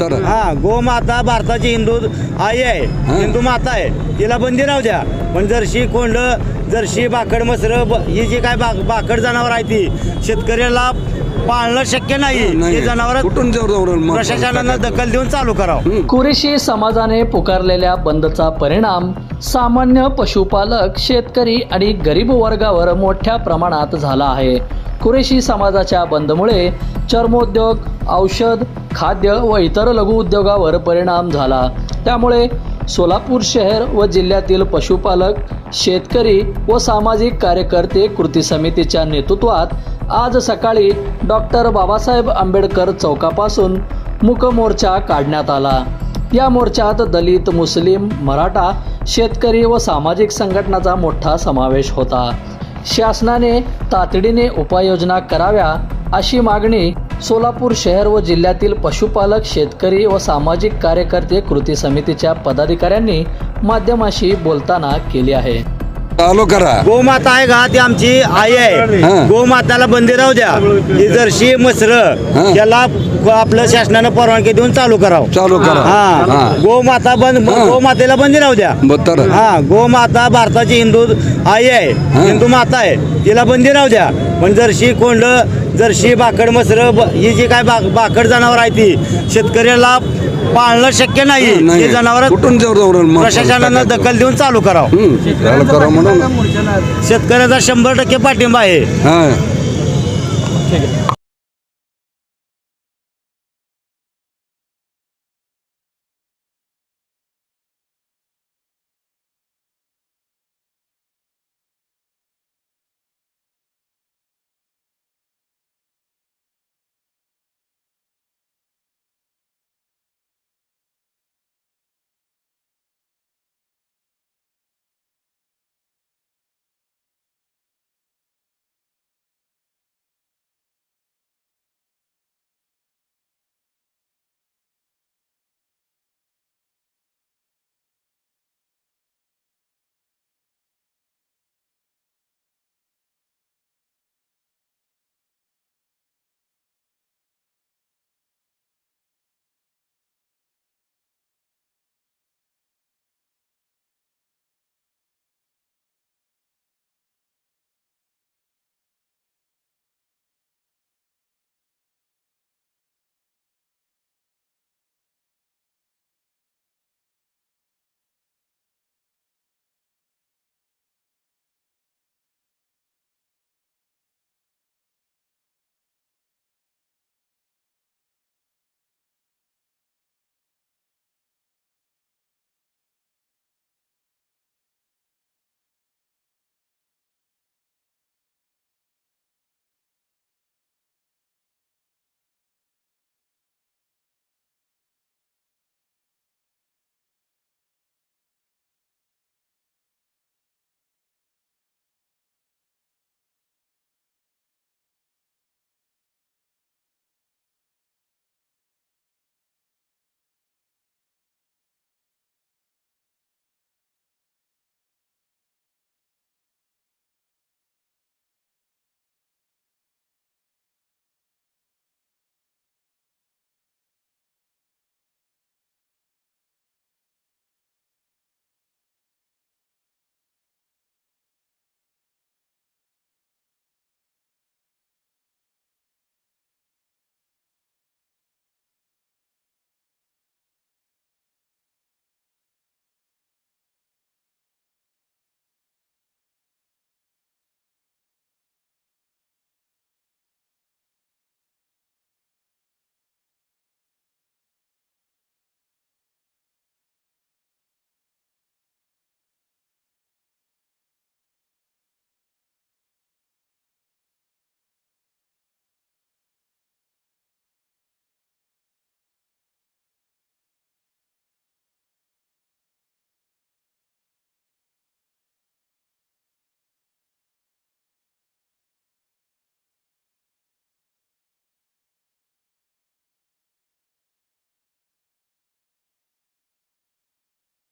तर हा गोमाता भारताची हिंदू आई आहे हा. हिंदू माता आहे. तिला बंदी राहू द्या. पण जर्शी कोंड जर्शी बाकड मसर ही जी काय बाकड जनावर आहे ती शेतकऱ्याला पाळणं शक्य नाही. हे जनावर कुठून प्रशासनानं दखल देऊन चालू करावं. कुरेशी समाजाने पुकारलेल्या बंदचा परिणाम सामान्य पशुपालक शेतकरी आणि गरीब वर्गावर मोठ्या प्रमाणात झाला आहे. कुरेशी समाजाच्या बंदमुळे चर्मोद्योग औषध खाद्य व इतर लघुउद्योगावर परिणाम झाला. त्यामुळे सोलापूर शहर व जिल्ह्यातील पशुपालक शेतकरी व सामाजिक कार्यकर्ते कृती समितीच्या नेतृत्वात आज सकाळी डॉक्टर बाबासाहेब आंबेडकर चौकापासून मूक मोर्चा काढण्यात आला. या मोर्चात दलित मुस्लिम मराठा शेतकरी व सामाजिक संघटनाचा मोठा समावेश होता. शासनाने तातडीने उपाययोजना कराव्या अशी मागणी सोलापूर शहर व जिल्ह्यातील पशुपालक शेतकरी व सामाजिक कार्यकर्ते कृती समितीच्या पदाधिकाऱ्यांनी माध्यमाशी बोलताना केली आहे. चालू करा. गोमाता आहे का? ती आमची आई आहे. हा. गोमाताला बंदी राहू द्या. ही जर्शी मसर हा. त्याला आपलं शासनानं परवानगी देऊन चालू करावं. चालू करा. हा. हा. गोमाता बंद हा. गोमातेला बंदी राहू द्या. तर हा. गोमाता भारताची हिंदू आई आहे. हिंदू माता आहे. तिला बंदी राहू द्या. पण जर्शी कोंड जर्शी बाकड मसर ही जी काय बा बाकड जनावर आहे ती शेतकऱ्याला पाळणं शक्य नाही हे जनावर कुठून प्रशासनानं दखल देऊन चालू करावं. करा म्हणून. शेतकऱ्याचा शंभर टक्के पाठिंबा आहे. हा.